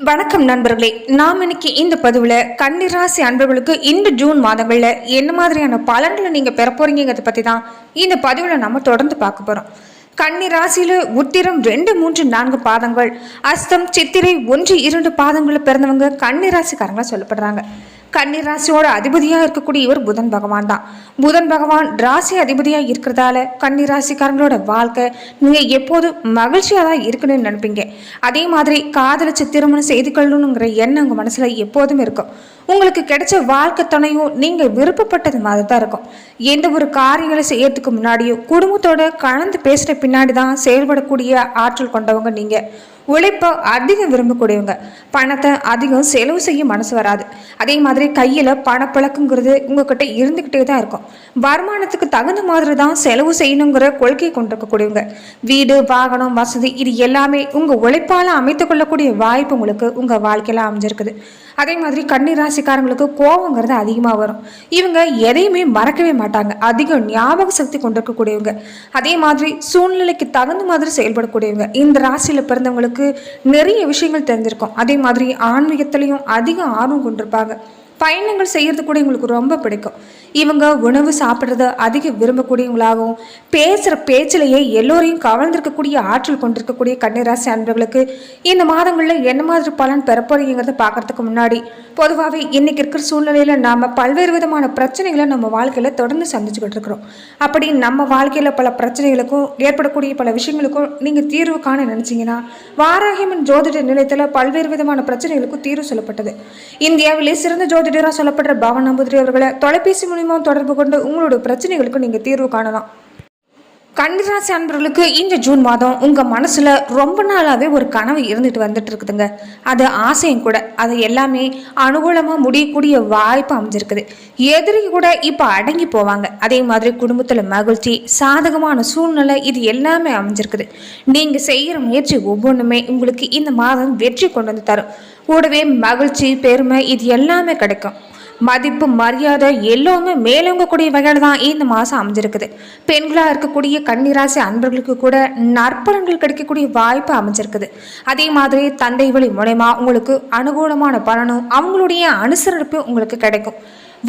வணக்கம் நண்பர்களே. நாம் இன்னைக்கு இந்த பதிவில் கன்னிராசி அன்பர்களுக்கு இந்த ஜூன் மாதங்களில் என்ன மாதிரியான பலன்களை நீங்கள் பெற போறீங்கிறத பற்றி தான் இந்த பதிவில் நம்ம தொடர்ந்து பார்க்க போகிறோம் கன்னி உத்திரம் ரெண்டு மூன்று நான்கு பாதங்கள் அஸ்தம் சித்திரை ஒன்று இரண்டு பாதங்களில் பிறந்தவங்க கன்னிராசிக்காரங்களாக சொல்லப்படுறாங்க. கண்ணீர் ராசியோட அதிபதியாக இருக்கக்கூடிய இவர் புதன் பகவான் தான். புதன் பகவான் ராசி அதிபதியாக இருக்கிறதால கண்ணீர் ராசிக்காரங்களோட வாழ்க்கை நீங்கள் எப்போதும் மகிழ்ச்சியாக தான் இருக்கணும்னு நினைப்பீங்க. அதே மாதிரி காதலிச்சு திருமணம் செய்து கொள்ளணுங்கிற எண்ணம் உங்கள் மனசில் எப்போதும் இருக்கும். உங்களுக்கு கிடைச்ச வாழ்க்கை துணையும் நீங்கள் விருப்பப்பட்டது மாதிரி தான் இருக்கும். எந்த ஒரு காரியங்களை செய்யறதுக்கு முன்னாடியும் குடும்பத்தோட கலந்து பேசுகிற பின்னாடி தான் செயல்படக்கூடிய ஆற்றல் கொண்டவங்க நீங்கள் உழைப்பை அதிகம் விரும்பக்கூடியவங்க. பணத்தை அதிகம் செலவு செய்ய மனசு வராது. அதே மாதிரி கையில் பணப்பழக்கங்கிறது உங்ககிட்ட இருந்துக்கிட்டே தான் இருக்கும். வருமானத்துக்கு தகுந்த மாதிரி தான் செலவு செய்யணுங்கிற கொள்கை கொண்டிருக்கக்கூடியவங்க. வீடு வாகனம் வசதி இது எல்லாமே உங்கள் உழைப்பால் அமைத்து கொள்ளக்கூடிய வாய்ப்பு உங்களுக்கு உங்கள் வாழ்க்கையில் அமைஞ்சிருக்குது. அதே மாதிரி கன்னி ராசிக்காரங்களுக்கு கோபங்கிறது அதிகமாக வரும். இவங்க எதையுமே மறக்கவே மாட்டாங்க. அதிகம் ஞாபக சக்தி கொண்டிருக்கக்கூடியவங்க. அதே மாதிரி சூழ்நிலைக்கு தகுந்த மாதிரி செயல்படக்கூடியவங்க. இந்த ராசியில் பிறந்தவங்களுக்கு நிறைய விஷயங்கள் தெரிஞ்சிருக்கும். அதே மாதிரி ஆன்மீகத்திலையும் அதிக ஆர்வம் கொண்டிருப்பாங்க. பயணங்கள் செய்கிறது கூட எங்களுக்கு ரொம்ப பிடிக்கும். இவங்க உணவு சாப்பிட்றத அதிக விரும்பக்கூடியவங்களாகவும் பேசுகிற பேச்சிலேயே எல்லோரையும் கவர்ந்திருக்கக்கூடிய ஆற்றல் கொண்டிருக்கக்கூடிய கன்னிராசி அன்பர்களுக்கு இந்த மாதங்களில் என்ன மாதிரி பலன் பெறப்போறீங்கிறத பார்க்கறதுக்கு முன்னாடி பொதுவாகவே இன்னைக்கு இருக்கிற சூழ்நிலையில் நாம் பல்வேறு விதமான பிரச்சனைகளை நம்ம வாழ்க்கையில் தொடர்ந்து சந்திச்சுக்கிட்டு இருக்கிறோம். அப்படி நம்ம வாழ்க்கையில் பல பிரச்சனைகளுக்கும் ஏற்படக்கூடிய பல விஷயங்களுக்கும் நீங்கள் தீர்வு காண நினச்சிங்கன்னா வாராகிமன் ஜோதிட நிலையத்தில் பல்வேறு விதமான பிரச்சனைகளுக்கும் தீர்வு சொல்லப்பட்டது. இந்தியாவிலே சிறந்த ஜோதிடராக சொல்லப்படுற பவன் நம்பூதிரி அவர்களை தொலைபேசி மூலம் மூலியமாக தொடர்பு கொண்டு உங்களோட பிரச்சனைகளுக்கு நீங்கள் தீர்வு காணலாம். கன்னிராசி அன்பர்களுக்கு இந்த ஜூன் மாதம் உங்கள் மனசில் ரொம்ப நாளாகவே ஒரு கனவு இருந்துட்டு வந்துட்டு இருக்குதுங்க. அது ஆசையும் கூட. அது எல்லாமே அனுகூலமாக முடியக்கூடிய வாய்ப்பு அமைஞ்சிருக்குது. எதிரி கூட இப்போ அடங்கி போவாங்க. அதே மாதிரி குடும்பத்தில் மகிழ்ச்சி சாதகமான சூழ்நிலை இது எல்லாமே அமைஞ்சிருக்குது. நீங்கள் செய்கிற முயற்சி ஒவ்வொன்றுமே உங்களுக்கு இந்த மாதம் வெற்றி கொண்டு வந்து தரும். கூடவே மகிழ்ச்சி பெருமை இது எல்லாமே கிடைக்கும். மதிப்பு மரியாதை எல்லாமே மேலோங்கக்கூடிய வகையில் தான் இந்த மாதம் அமைஞ்சிருக்குது. பெண்களாக இருக்கக்கூடிய கன்னிராசி அன்பர்களுக்கு கூட நற்பலன்கள் கிடைக்கக்கூடிய வாய்ப்பு அமைஞ்சிருக்குது. அதே மாதிரி தந்தை வழி மூலயமா உங்களுக்கு அனுகூலமான பலனும் அவங்களுடைய அனுசரிப்பு உங்களுக்கு கிடைக்கும்.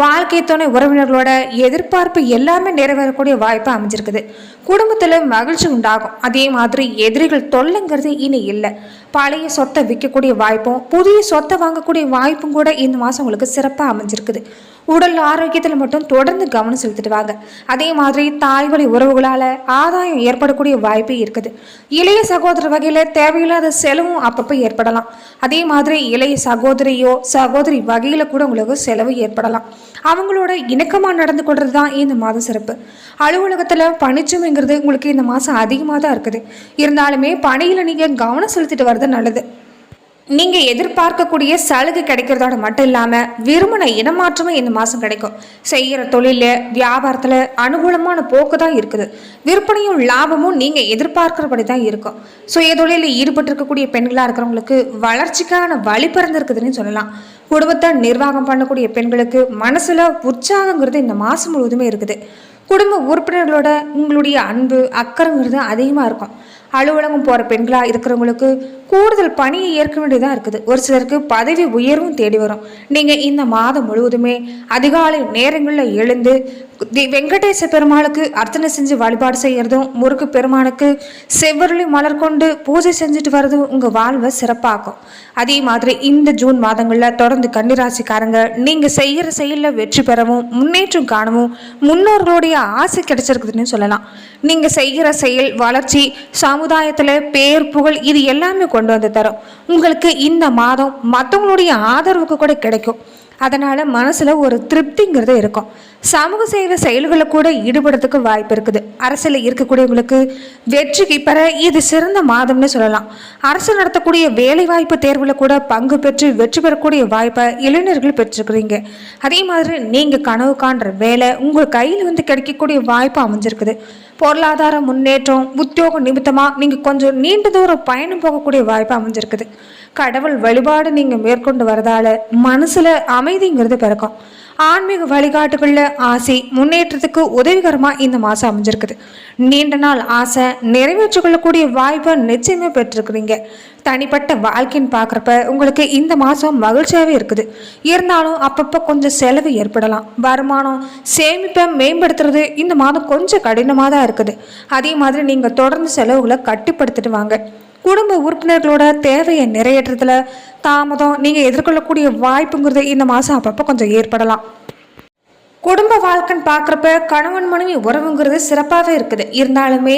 வாழ்க்கை துணை உறவினர்களோட எதிர்பார்ப்பு எல்லாமே நிறைவேறக்கூடிய வாய்ப்பு அமைஞ்சிருக்குது. குடும்பத்தில் மகிழ்ச்சி உண்டாகும். அதே மாதிரி எதிரிகள் தொல்லைங்கிறது இனி இல்லை. பழைய சொத்தை விற்கக்கூடிய வாய்ப்பும் புதிய சொத்தை வாங்கக்கூடிய வாய்ப்பும் கூட இந்த மாதம் உங்களுக்கு சிறப்பாக அமைஞ்சிருக்குது. உடல் ஆரோக்கியத்தில் மட்டும் தொடர்ந்து கவனம் செலுத்திட்டு வாங்க அதே மாதிரி தாய் வழி உறவுகளால் ஆதாயம் ஏற்படக்கூடிய வாய்ப்பு இருக்குது. இளைய சகோதரர் வகையில் தேவையில்லாத செலவும் அப்பப்போ ஏற்படலாம். அதே மாதிரி இளைய சகோதரியோ சகோதரி வகையில் கூட உங்களுக்கு செலவு ஏற்படலாம். அவங்களோட இணக்கமாக நடந்து கொள்வது தான் இந்த மாதம் சிறப்பு. அலுவலகத்தில் பணிச்சுமைங்கிறது உங்களுக்கு இந்த மாதம் அதிகமாக தான் இருக்குது. இருந்தாலுமே பணியில் நீங்கள் கவனம் செலுத்திட்டு வர்றது நல்லது. நீங்கள் எதிர்பார்க்கக்கூடிய சலுகை கிடைக்கிறதோட மட்டும் இல்லாமல் விரும்பின இனமாற்றமும் இந்த மாதம் கிடைக்கும். செய்கிற தொழிலில் வியாபாரத்தில் அனுகூலமான போக்கு தான் இருக்குது. விற்பனையும் லாபமும் நீங்கள் எதிர்பார்க்குறபடி தான் இருக்கும். சுய தொழிலில் ஈடுபட்டிருக்கக்கூடிய பெண்களாக இருக்கிறவங்களுக்கு வளர்ச்சிக்கான வழி பிறந்திருக்குதுன்னு சொல்லலாம். குடும்பத்தை நிர்வாகம் பண்ணக்கூடிய பெண்களுக்கு மனசில் உற்சாகங்கிறது இந்த மாதம் முழுவதுமே இருக்குது. குடும்ப உறுப்பினர்களோட உங்களுடைய அன்பு அக்கறைங்கிறது அதிகமாக இருக்கும். அலுவலகம் போகிற பெண்களாக இருக்கிறவங்களுக்கு கூடுதல் பணியை ஏற்க வேண்டியதாக இருக்குது. ஒரு சிலருக்கு பதவி உயர்வும் தேடி வரும். நீங்கள் இந்த மாதம் முழுவதுமே அதிகாலை நேரங்களில் எழுந்து தி- வெங்கடேச பெருமாளுக்கு அர்ச்சனை செஞ்சு வழிபாடு செய்கிறதும் முருகு பெருமானுக்கு செவ்வருளி மலர் கொண்டு பூஜை செஞ்சுட்டு வர்றதும் உங்கள் வாழ்வை சிறப்பாக்கும். அதே மாதிரி இந்த ஜூன் மாதங்களில் தொடர்ந்து கன்னிராசிக்காரங்க நீங்கள் செய்கிற செயலில் வெற்றி பெறவும் முன்னேற்றம் காணவும் முன்னோர்களுடைய ஆசை கிடைச்சிருக்குதுன்னு சொல்லலாம். நீங்கள் செய்கிற செயல் வளர்ச்சி சமுதாயத்தில் பேர் புகழ் இது எல்லாமே கொண்டு வந்து தரும். உங்களுக்கு இந்த மாதம் மற்றவங்களுடைய ஆதரவுக்கு கூட கிடைக்கும். அதனால் மனசில் ஒரு திருப்திங்கிறது இருக்கும். சமூக சேவை செயல்களை கூட ஈடுபடுறதுக்கு வாய்ப்பு இருக்குது. அரசில் இருக்கக்கூடியவங்களுக்கு வெற்றிக்கு பெற இது சிறந்த மாதம்னு சொல்லலாம். அரசு நடத்தக்கூடிய வேலைவாய்ப்பு தேர்வில் கூட பங்கு பெற்று வெற்றி பெறக்கூடிய வாய்ப்பை இளைஞர்கள் பெற்றிருக்கிறீங்க. அதே மாதிரி நீங்கள் கனவு காண்ற வேலை உங்கள் கையில் வந்து கிடைக்கக்கூடிய வாய்ப்பு அமைஞ்சிருக்குது. பொருளாதார முன்னேற்றம் உத்தியோக நிமித்தமாக நீங்கள் கொஞ்சம் நீண்ட தூரம் பயணம் போகக்கூடிய வாய்ப்பு அமைஞ்சிருக்குது. கடவுள் வழிபாடு நீங்கள் மேற்கொண்டு வரதால மனசில் அமைதிங்கிறது பிறக்கும். ஆன்மீக வழிகாட்டுகளில் ஆசை முன்னேற்றத்துக்கு உதவிகரமாக இந்த மாதம் அமைஞ்சிருக்குது. நீண்ட நாள் ஆசை நிறைவேற்றிக் கொள்ளக்கூடிய வாய்ப்பை நிச்சயமே பெற்றிருக்கிறீங்க. தனிப்பட்ட வாழ்க்கைன்னு பார்க்குறப்ப உங்களுக்கு இந்த மாதம் மகிழ்ச்சியாகவே இருக்குது. இருந்தாலும் அப்பப்போ கொஞ்சம் செலவு ஏற்படலாம். வருமானம் சேமிப்பை மேம்படுத்துறது இந்த மாதம் கொஞ்சம் கடினமாக தான் இருக்குது. அதே மாதிரி நீங்கள் தொடர்ந்து செலவுகளை கட்டுப்படுத்திட்டு வாங்க. குடும்ப உறுப்பினர்களோட தேவையை நிறைவேற்றதுல தாமதம் நீங்கள் எதிர்கொள்ளக்கூடிய வாய்ப்புங்கிறது இந்த மாதம் அப்பப்போ கொஞ்சம் ஏற்படலாம். குடும்ப வாழ்க்கைன்னு பார்க்குறப்ப கணவன் மனைவி உறவுங்கிறது சிறப்பாகவே இருக்குது. இருந்தாலுமே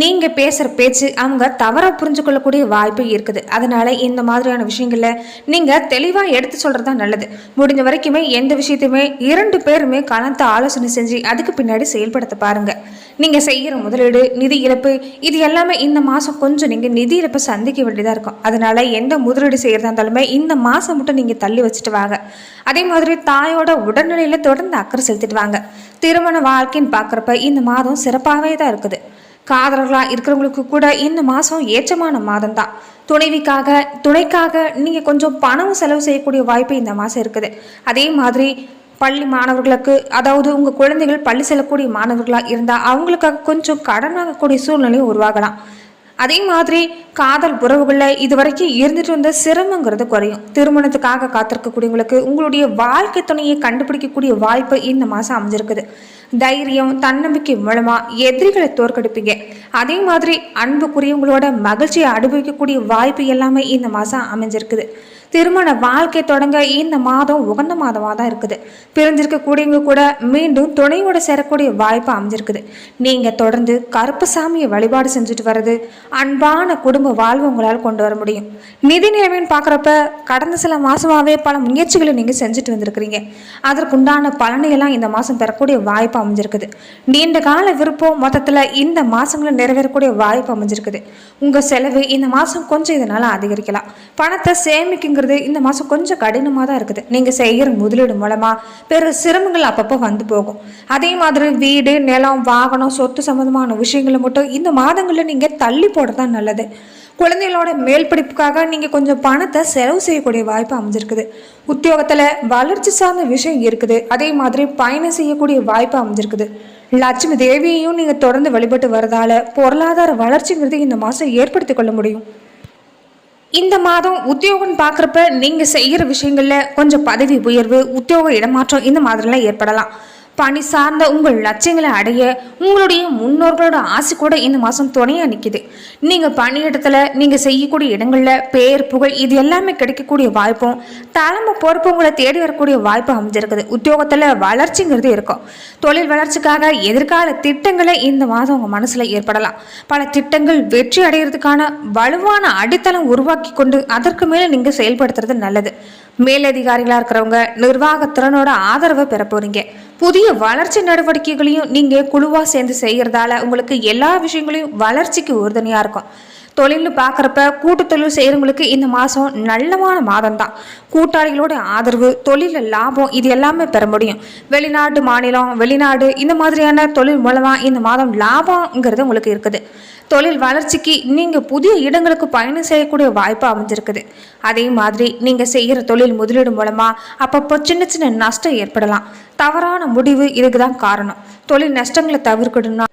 நீங்கள் பேசுகிற பேச்சு அவங்க தவறாக புரிஞ்சுக்கொள்ளக்கூடிய வாய்ப்பு இருக்குது. அதனால் இந்த மாதிரியான விஷயங்களில் நீங்கள் தெளிவாக எடுத்து சொல்கிறது தான் நல்லது. முடிஞ்ச வரைக்குமே எந்த விஷயத்தையுமே இரண்டு பேருமே கலந்து ஆலோசனை செஞ்சு அதுக்கு பின்னாடி செயல்படுத்த பாருங்கள் நீங்கள் செய்கிற முதலீடு நிதி இழப்பு இது எல்லாமே இந்த மாதம் கொஞ்சம் நீங்கள் நிதி இழப்பை சந்திக்க வேண்டியதாக இருக்கும். அதனால் எந்த முதலீடு செய்கிறதா இருந்தாலுமே இந்த மாதம் மட்டும் நீங்கள் தள்ளி வச்சுட்டு வாங்க. அதே மாதிரி தாயோட உடல்நிலையில் தொடர்ந்து அக்கறை செலுத்திட்டு வாங்க திருமண வாழ்க்கைன்னு பார்க்குறப்ப இந்த மாதம் சிறப்பாகவே தான் இருக்குது. காதலர்களாக இருக்கிறவங்களுக்கு கூட இந்த மாதம் ஏற்றமான மாதம் தான் துணைவிக்காக துணைக்காக நீங்கள் கொஞ்சம் பணம் செலவு செய்யக்கூடிய வாய்ப்பு இந்த மாதம் இருக்குது. அதே மாதிரி பள்ளி மாணவர்களுக்கு அதாவது உங்கள் குழந்தைகள் பள்ளி செல்லக்கூடிய மாணவர்களாக இருந்தால் அவங்களுக்காக கொஞ்சம் கடன் வாங்கக்கூடிய சூழ்நிலையும் உருவாகலாம். அதே மாதிரி காதல் உறவுகளில் இது வரைக்கும் இருந்துட்டு வந்த சிரமங்கிறது குறையும். திருமணத்துக்காக காத்திருக்கக்கூடியவங்களுக்கு உங்களுடைய வாழ்க்கை துணையை கண்டுபிடிக்கக்கூடிய வாய்ப்பு இந்த மாதம் அமைஞ்சிருக்குது. தைரியம் தன்னம்பிக்கை மூலமாக எதிரிகளை தோற்கடிப்பீங்க. அதே மாதிரி அன்புக்குரியவங்களோட மகிழ்ச்சியை அனுபவிக்கக்கூடிய வாய்ப்பு எல்லாமே இந்த மாதம் அமைஞ்சிருக்குது. திருமண வாழ்க்கை தொடங்க இந்த மாதம் உகந்த மாதமாக தான் இருக்குது. பிரிஞ்சிருக்கக்கூடியவங்க கூட மீண்டும் துணையோட சேரக்கூடிய வாய்ப்பு அமைஞ்சிருக்குது. நீங்கள் தொடர்ந்து கருப்பு சாமியை வழிபாடு செஞ்சுட்டு வர்றது அன்பான குடும்ப வாழ்வு உங்களால் கொண்டு வர முடியும். நிதி நிலைமைன்னு பார்க்குறப்ப கடந்த சில மாதமாகவே பல முயற்சிகளை நீங்கள் செஞ்சுட்டு வந்திருக்கிறீங்க. அதற்குண்டான பலனையெல்லாம் இந்த மாதம் பெறக்கூடிய வாய்ப்பு அமைஞ்சிருக்குது. நீண்ட கால விருப்பம் மொத்தத்தில் இந்த மாதங்களில் நிறைவேறக்கூடிய வாய்ப்பு அமைஞ்சிருக்குது. உங்கள் செலவு இந்த மாதம் கொஞ்சம் இதனால் அதிகரிக்கலாம். பணத்தை அப்படிங்கிறது இந்த மாதம் கொஞ்சம் கடினமாக தான் இருக்குது. நீங்கள் செய்கிற முதலீடு மூலமாக பெரு சிரமங்கள் அப்பப்போ வந்து போகும். அதே மாதிரி வீடு நிலம் வாகனம் சொத்து சம்மந்தமான விஷயங்களை மட்டும் இந்த மாதங்களில் நீங்கள் தள்ளி போடுறது நல்லது. குழந்தைகளோட மேல் படிப்புக்காக நீங்கள் கொஞ்சம் பணத்தை செலவு செய்யக்கூடிய வாய்ப்பு அமைஞ்சிருக்குது. உத்தியோகத்தில் வளர்ச்சி சார்ந்த விஷயம் இருக்குது. அதே மாதிரி பயணம் செய்யக்கூடிய வாய்ப்பு அமைஞ்சிருக்குது. லட்சுமி தேவியையும் நீங்கள் தொடர்ந்து வழிபட்டு வரதால பொருளாதார வளர்ச்சிங்கிறது இந்த மாதம் ஏற்படுத்தி கொள்ள முடியும். இந்த மாதம் உத்தியோகம் பார்க்குறப்ப நீங்கள் செய்கிற விஷயங்களில் கொஞ்சம் பதவி உயர்வு உத்தியோக இடமாற்றம் இந்த மாதிரிலாம் ஏற்படலாம். பணி சார்ந்த உங்கள் லட்சியங்களை அடைய உங்களுடைய முன்னோர்களோட ஆசை கூட இந்த மாதம் துணையாக நிற்கிது நீங்கள் பணியிடத்தில் நீங்கள் செய்யக்கூடிய இடங்களில் பேர் புகழ் இது எல்லாமே கிடைக்கக்கூடிய வாய்ப்பும் தலைமை பொறுப்பு உங்களை தேடி வரக்கூடிய வாய்ப்பு அமைஞ்சிருக்குது. உத்தியோகத்தில் வளர்ச்சிங்கிறது இருக்கும். தொழில் வளர்ச்சிக்காக எதிர்கால திட்டங்களை இந்த மாதம் உங்கள் மனசில் ஏற்படலாம். பல திட்டங்கள் வெற்றி அடைகிறதுக்கான வலுவான அடித்தளம் உருவாக்கி கொண்டு அதற்கு மேலே நீங்கள் செயல்படுத்துறது நல்லது. மேலதிகாரிகளாக இருக்கிறவங்க நிர்வாகத்திறனோட ஆதரவை பெற போறீங்க. புதிய வளர்ச்சி நடவடிக்கைகளையும் நீங்கள் குழுவாக சேர்ந்து செய்கிறதால உங்களுக்கு எல்லா விஷயங்களையும் வளர்ச்சிக்கு உறுதுணையாக இருக்கும். தொழில்னு பார்க்குறப்ப கூட்டு தொழில் செய்கிறவங்களுக்கு இந்த மாதம் நல்லமான மாதம் தான் கூட்டாளிகளோட ஆதரவு தொழிலில் லாபம் இது எல்லாமே பெற முடியும். வெளிநாட்டு மாநிலம் வெளிநாடு இந்த மாதிரியான தொழில் மூலமாக இந்த மாதம் லாபங்கிறது உங்களுக்கு இருக்குது. தொழில் வளர்ச்சிக்கு நீங்கள் புதிய இடங்களுக்கு பயணம் செய்யக்கூடிய வாய்ப்பு அமைஞ்சிருக்குது. அதே மாதிரி நீங்கள் செய்கிற தொழில் முதலீடு மூலமாக அப்பப்போ சின்ன சின்ன நஷ்டம் ஏற்படலாம். தவறான முடிவு இதுக்கு தான் காரணம். தொழில் நஷ்டங்களை தவிர்க்கணும்னா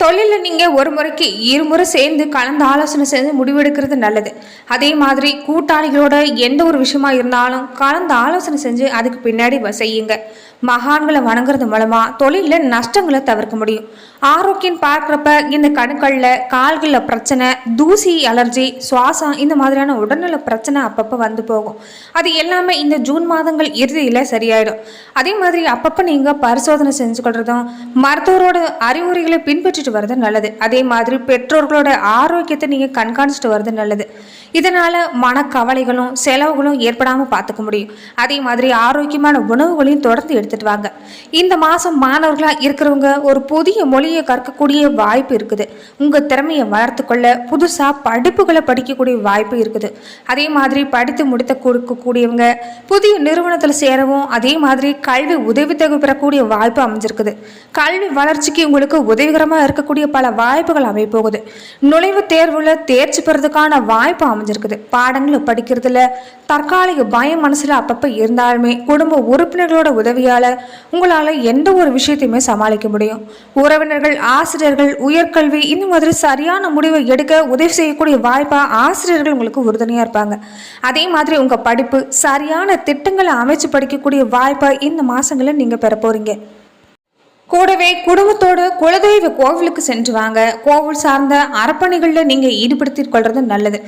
தொழிலில் நீங்கள் ஒரு முறைக்கு இருமுறை சேர்ந்து கலந்து ஆலோசனை செஞ்சு முடிவெடுக்கிறது நல்லது. அதே மாதிரி கூட்டாளிகளோட எந்த ஒரு விஷயமா இருந்தாலும் கலந்து ஆலோசனை செஞ்சு அதுக்கு பின்னாடி செய்யுங்க மகான்களை வணங்குறது மூலமாக தொழிலில் நஷ்டங்களை தவிர்க்க முடியும். ஆரோக்கியம் பார்க்குறப்ப இந்த கணுக்களில் கால்களில் பிரச்சனை தூசி அலர்ஜி சுவாசம் இந்த மாதிரியான உடல்நல பிரச்சனை அப்பப்போ வந்து போகும். அது எல்லாமே இந்த ஜூன் மாதங்கள் இறுதியில் சரியாயிடும். அதே மாதிரி அப்பப்போ நீங்கள் பரிசோதனை செஞ்சு கொள்றதும் மருத்துவரோட அறிவுரைகளை பின்பற்றிட்டு வர்றது நல்லது. அதே மாதிரி பெற்றோர்களோட ஆரோக்கியத்தை நீங்கள் கண்காணிச்சுட்டு வர்றது நல்லது. இதனால் மனக்கவலைகளும் செலவுகளும் ஏற்படாமல் பார்த்துக்க முடியும். அதே மாதிரி ஆரோக்கியமான உணவுகளையும் தொடர்ந்து எடுத்துட்டு வாங்க. இந்த மாதம் மாணவர்களாக இருக்கிறவங்க ஒரு புதிய மொழியை கற்கக்கூடிய வாய்ப்பு இருக்குது. உங்கள் திறமையை வளர்த்துக்கொள்ள புதுசாக படிப்புகளை படிக்கக்கூடிய வாய்ப்பு இருக்குது. அதே மாதிரி படித்து முடித்த கொடுக்கக்கூடியவங்க புதிய நிறுவனத்தில் சேரவும் அதே மாதிரி கல்வி உதவித்தொகை பெறக்கூடிய வாய்ப்பு அமைஞ்சிருக்குது. கல்வி வளர்ச்சிக்கு உங்களுக்கு உதவிகரமாக இருக்கக்கூடிய பல வாய்ப்புகள் அமைப்போகுது நுழைவுத் தேர்வில் தேர்ச்சி பெறதுக்கான வாய்ப்பு அமைஞ்சிருக்குது. பாடங்களை படிக்கிறதுல தற்காலிக பயம் மனசில் அப்பப்போ இருந்தாலுமே குடும்ப உறுப்பினர்களோட உதவியால் உங்களால் எந்த ஒரு விஷயத்தையுமே சமாளிக்க முடியும். உறவினர்கள் ஆசிரியர்கள் உயர்கல்வி இந்த மாதிரி சரியான முடிவை எடுக்க உதவி செய்யக்கூடிய வாய்ப்பாக ஆசிரியர்கள் உங்களுக்கு உறுதுணையாக இருப்பாங்க. அதே மாதிரி உங்கள் படிப்பு சரியான திட்டங்களை அமைச்சு படிக்கக்கூடிய வாய்ப்பை இந்த மாதங்களில் நீங்கள் பெற போகிறீங்க கூடவே குடும்பத்தோடு குலதெய்வ கோவிலுக்கு சென்று வாங்க. கோவில் சார்ந்த அறப்பணிகளில் நீங்கள் ஈடுபடுத்திக் கொள்வது நல்லது.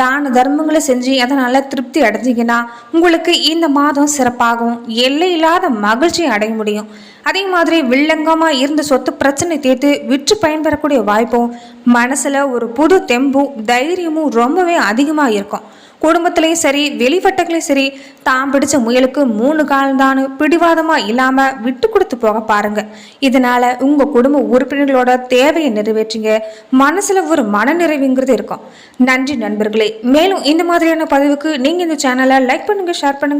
தான தர்மங்களை செஞ்சு அதனால் திருப்தி அடைஞ்சிங்கன்னா உங்களுக்கு இந்த மாதம் சிறப்பாகும். எல்லை இல்லாத மகிழ்ச்சி அடைய முடியும். அதே மாதிரி வில்லங்கமாக இருந்த சொத்து பிரச்சனை தீர்த்து விற்று பயன்பெறக்கூடிய வாய்ப்பும் மனசில் ஒரு புது தெம்பும் தைரியமும் ரொம்பவே அதிகமாக இருக்கும். குடும்பத்திலையும் சரி வெளிவட்டங்களையும் சரி தான் பிடிச்ச முயலுக்கு மூணு கால்தான் பிடிவாதமாக இல்லாமல் விட்டு கொடுத்து போக பாருங்க. இதனால உங்கள் குடும்ப உறுப்பினர்களோட தேவையை நிறைவேற்றுங்க. மனசில் ஒரு மனநிறைவுங்கிறது இருக்கும். நன்றி நண்பர்களே. மேலும் இந்த மாதிரியான பதிவுக்கு நீங்கள் இந்த சேனலை லைக் பண்ணுங்கள் ஷேர் பண்ணுங்கள்